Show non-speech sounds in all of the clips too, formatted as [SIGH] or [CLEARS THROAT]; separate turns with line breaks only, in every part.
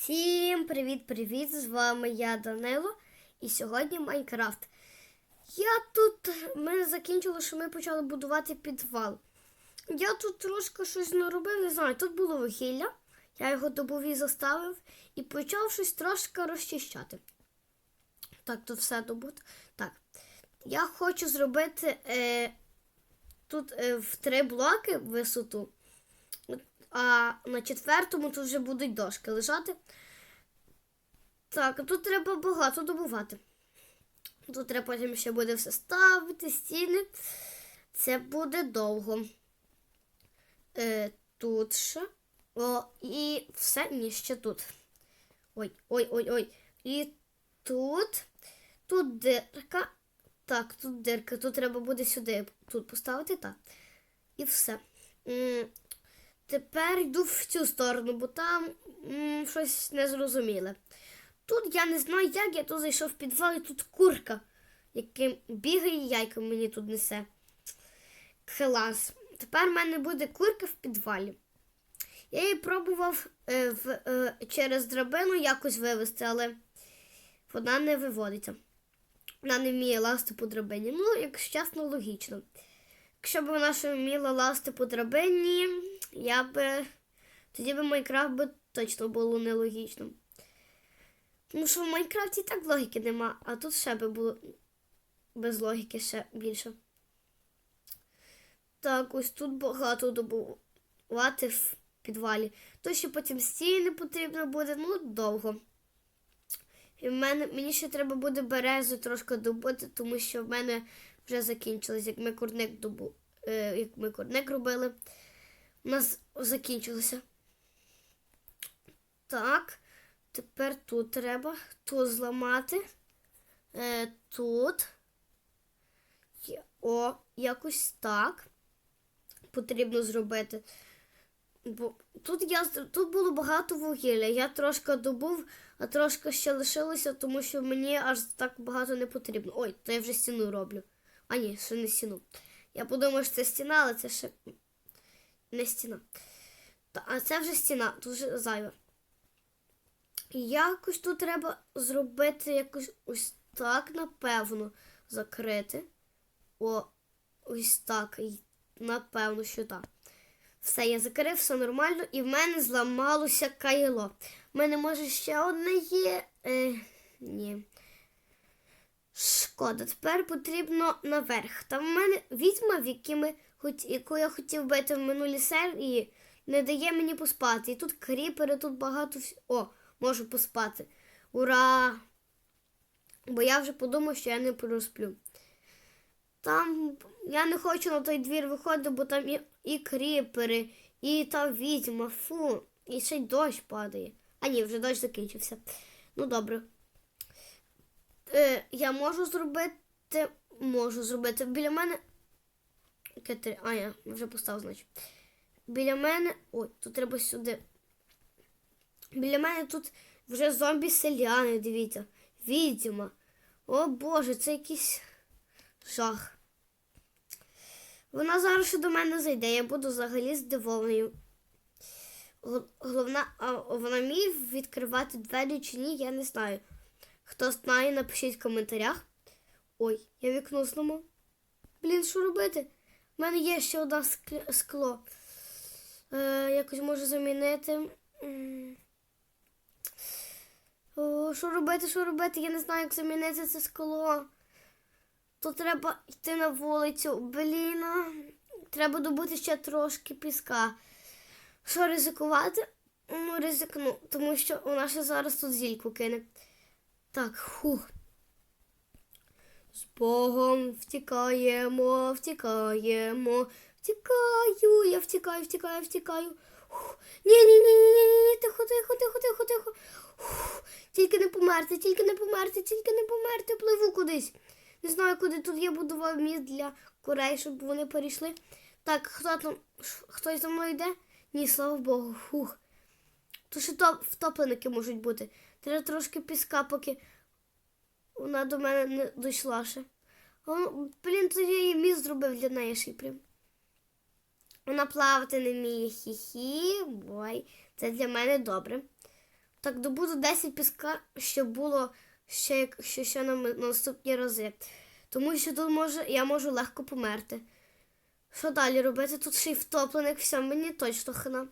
Всім привіт-привіт! З вами я Данило і сьогодні Майнкрафт. Я тут, ми закінчили, що ми почали будувати підвал. Я тут трошки щось наробив, не знаю, тут було вугілля, я його добув і заставив і почав щось трошки розчищати. Так, тут все добуто. Так. Я хочу зробити е, тут е, в три блоки висоту. А на четвертому тут вже будуть дошки лежати. Так, тут треба багато добувати. Тут треба потім ще буде все ставити, стіни. Це буде довго. Е, тут ще. О, і все ні, ще тут. Ой, ой, ой, ой. І тут. Тут дирка. Так, тут дирка. Тут треба буде сюди тут поставити, так. І все. Тепер йду в цю сторону, бо там м, щось незрозуміле. Тут я не знаю, як я тут зайшов в підвал, і тут курка, яким бігає і яйка мені тут несе. Клас. Тепер в мене буде курка в підвалі. Я її пробував е, в, е, через драбину якось вивезти, але вона не виводиться. Вона не вміє лазити по драбині. Ну, якщо чесно, логічно. Якщо б вона ще вміла лазити по драбині, я би. Тоді би Майнкрафт би точно було нелогічно. Тому що в Майнкрафті і так логіки нема, а тут ще би було без логіки ще більше. Так, ось тут багато добувати в підвалі. То ще потім стіни потрібно буде, ну, довго. І в мене, мені ще треба буде березу трошки добути, тому що в мене вже закінчилось, як ми курник добу, е, як ми курник робили. У нас закінчилося. Так, тепер тут треба тут зламати. Е, тут. О, якось так. Потрібно зробити. Бо тут я тут було багато вугілля. Я трошки добув, а трошки ще лишилося, тому що мені аж так багато не потрібно. Ой, то я вже стіну роблю. А ні, ще не стіну. Я подумав, що це стіна, але це ще не стіна. Та, а це вже стіна, тут вже зайве. Якось тут треба зробити якось ось так, напевно, закрити. О, ось так. Напевно, що так. Все, я закрив, все нормально, і в мене зламалося кайло. В мене, може, ще одне є. Е, ні. Шкода, тепер потрібно наверх. Там в мене відьма, в які ми, яку я хотів бити в минулій серії, не дає мені поспати. І тут кріпери, тут багато вс... О, можу поспати. Ура! Бо я вже подумав, що я не просплю. Там я не хочу на той двір виходити, бо там і, і кріпери, і та відьма, фу, і ще й дощ падає. А ні, вже дощ закінчився. Ну добре. Е, я можу зробити. Можу зробити. Біля мене. Кетер... А, я вже поставив, значить. Біля мене. Ой, тут треба сюди. Біля мене тут вже зомбі-селяни, дивіться. Відьма. О Боже, це якийсь жах. Вона зараз ще до мене зайде, я буду взагалі здивованою. Гол- Головна, а вона вміє відкривати двері чи ні, я не знаю. Хто знає, напишіть в коментарях. Ой, я вікно зламав. Блін, що робити? У мене є ще одне скло-. Е, якось можу замінити. Що робити, що робити? Я не знаю, як замінити це скло. То треба йти на вулицю. Блін, треба добути ще трошки піска. Що ризикувати? Ну, ризикну, тому що вона ще зараз тут зільку кине. Так, хух. З Богом втікаємо, втікаємо, втікаю, я втікаю, втікаю, втікаю. Ні, ні, ні, ні, ні, ні, тихо, тихо, тихо, тихо, тихо. Тільки не померти, тільки не померти, тільки не померти, пливу кудись. Не знаю, куди тут я будував міст для курей, щоб вони перейшли. Так, хто там? Хтось за мною йде? Ні, слава Богу, фух. То ще топ, втопленики можуть бути. Треба трошки піска, поки вона до мене не дійшла ще. Воно- Блін, то я її міст зробив для неї ще прям. Вона плавати не вміє. Хі-хі. Ой, це для мене добре. Так, добуду 10 піска, щоб було ще, ще, ще на, на наступні рази. Тому що тут може, я можу легко померти. Що далі робити? Тут ще й втопленик, все, мені точно хана.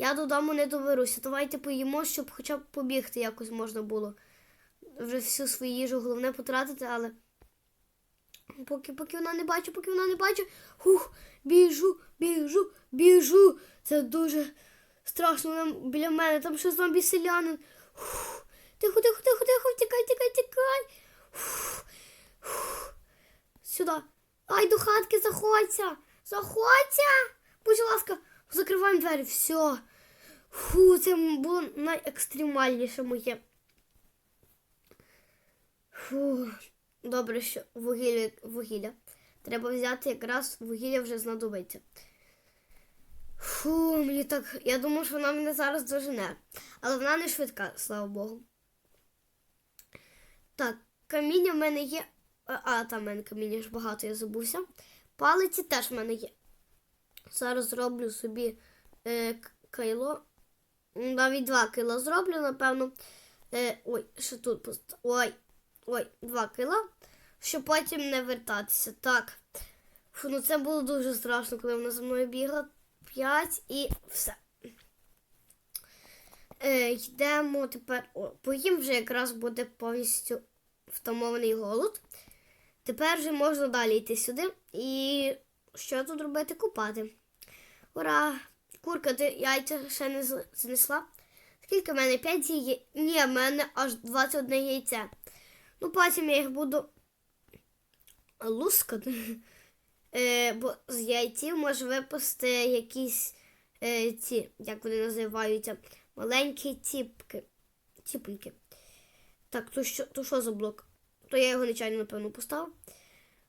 Я додому не доберуся. Давайте поїмо, щоб хоча б побігти якось можна було. Вже всю свою їжу головне потратити, але. Поки, поки вона не бачу, поки вона не бачу. Хух, біжу, біжу, біжу. Це дуже страшно Вона біля мене. Там ще зомбі селянин. Хух, тихо, тихо, тихо, тихо, тікай, тікай, тікай. Сюди. Ай, до хатки заходься. Заходься. Будь ласка, закриваємо двері. Все. Фу, це було найекстремальніше моє. Фу. Добре, що вугілля, вугілля. Треба взяти якраз вугілля вже знадобиться. Фу, мені так. Я думаю, що вона мене зараз дожене. Але вона не швидка, слава Богу. Так, каміння в мене є. А, там в мене каміння ж багато, я забувся. Палиці теж в мене є. Зараз зроблю собі е, кайло. Навіть два кила зроблю, напевно. Е, ой, що тут пост... Ой, ой, два кила, щоб потім не вертатися. Так. Фу, ну це було дуже страшно, коли вона за мною бігла. П'ять і все. Е, йдемо тепер. О, поїм вже якраз буде повністю втамований голод. Тепер вже можна далі йти сюди. І що тут робити? Купати. Ура! Курка, ти яйця ще не знесла? Скільки в мене? 5 яєць? Ні, в мене аж 21 яйце. Ну, потім я їх буду лускати. Е, бо з яйців може випасти якісь е, ці, як вони називаються, маленькі тіпки. Тіпоньки. Так, то що, то що за блок? То я його нечайно, напевно, поставив.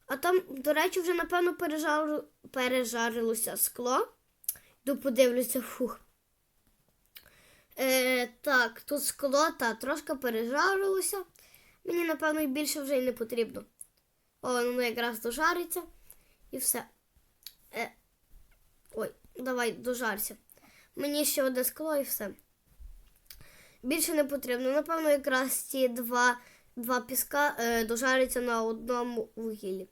А там, до речі, вже, напевно, пережару, пережарилося скло. Йду подивлюся, фух. Е, так, тут скло та трошки пережарилося. Мені, напевно, більше вже й не потрібно. О, воно якраз дожариться. І все. Е, ой, давай дожарся. Мені ще одне скло і все. Більше не потрібно. Напевно, якраз ці два, два піска е, дожаряться на одному вугіллі.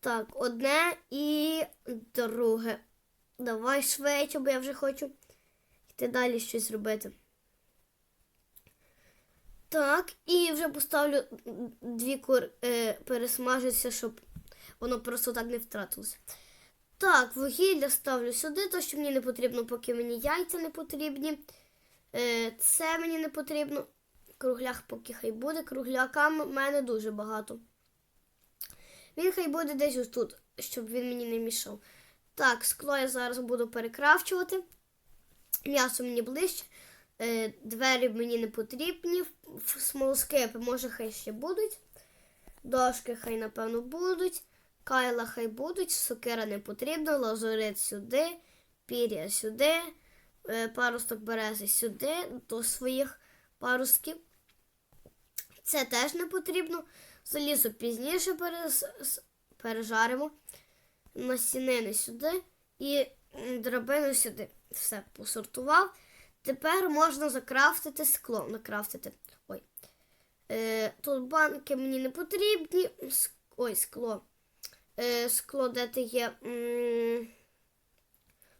Так, одне і друге. Давай швидше, бо я вже хочу йти далі щось робити. Так, і вже поставлю дві кур е, пересмажитися, щоб воно просто так не втратилося. Так, вугілля ставлю сюди, то що мені не потрібно, поки мені яйця не потрібні. Е, це мені не потрібно. Кругляк поки хай буде. Кругляка в мене дуже багато. Він хай буде десь ось тут, щоб він мені не мішав. Так, скло я зараз буду перекрафчувати. М'ясо мені ближче. Е, двері мені не потрібні. Смолоскипи, може, хай ще будуть. Дошки хай, напевно, будуть. Кайла хай будуть, сокира не потрібно, лазурит сюди, пір'я сюди, е, парусток берези сюди, до своїх парустків. Це теж не потрібно. Залізо пізніше перес... пережаримо. Насінини сюди і драбину сюди. Все посортував. Тепер можна закрафтити скло. Накрафтити. Ой. Е, тут банки мені не потрібні. Ой, скло. Е, скло, де ти є.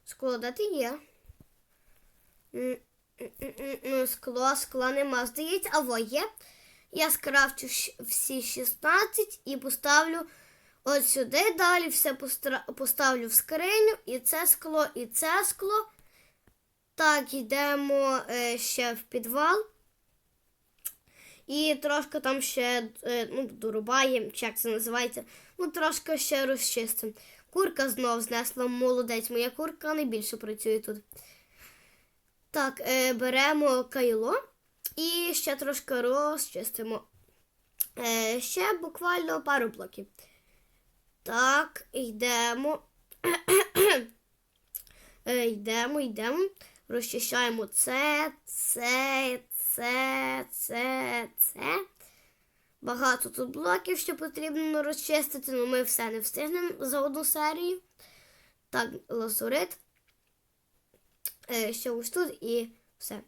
Скло, де ти є. Скло, скла нема. Здається, або є. Я скрафчу всі 16 і поставлю от сюди. Далі все поставлю в скриню. І це скло, і це скло. Так, йдемо е, ще в підвал. І трошки там ще е, ну, дорубаємо, чи як це називається. Ну, трошки ще розчистимо. Курка знов знесла молодець. Моя курка найбільше працює тут. Так, е, беремо кайло і ще трошки розчистимо. Е, ще буквально пару блоків. Так, йдемо. [CLEARS THROAT] Е, йдемо, йдемо. Розчищаємо це, це, це, це, це. Багато тут блоків, що потрібно розчистити, але ми все не встигнемо за одну серію. Так, лазурит. Е, ще ось тут і все.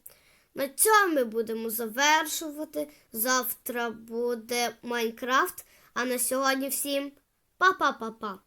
На цьому ми будемо завершувати. Завтра буде Майнкрафт. А на сьогодні всім 阿巴巴巴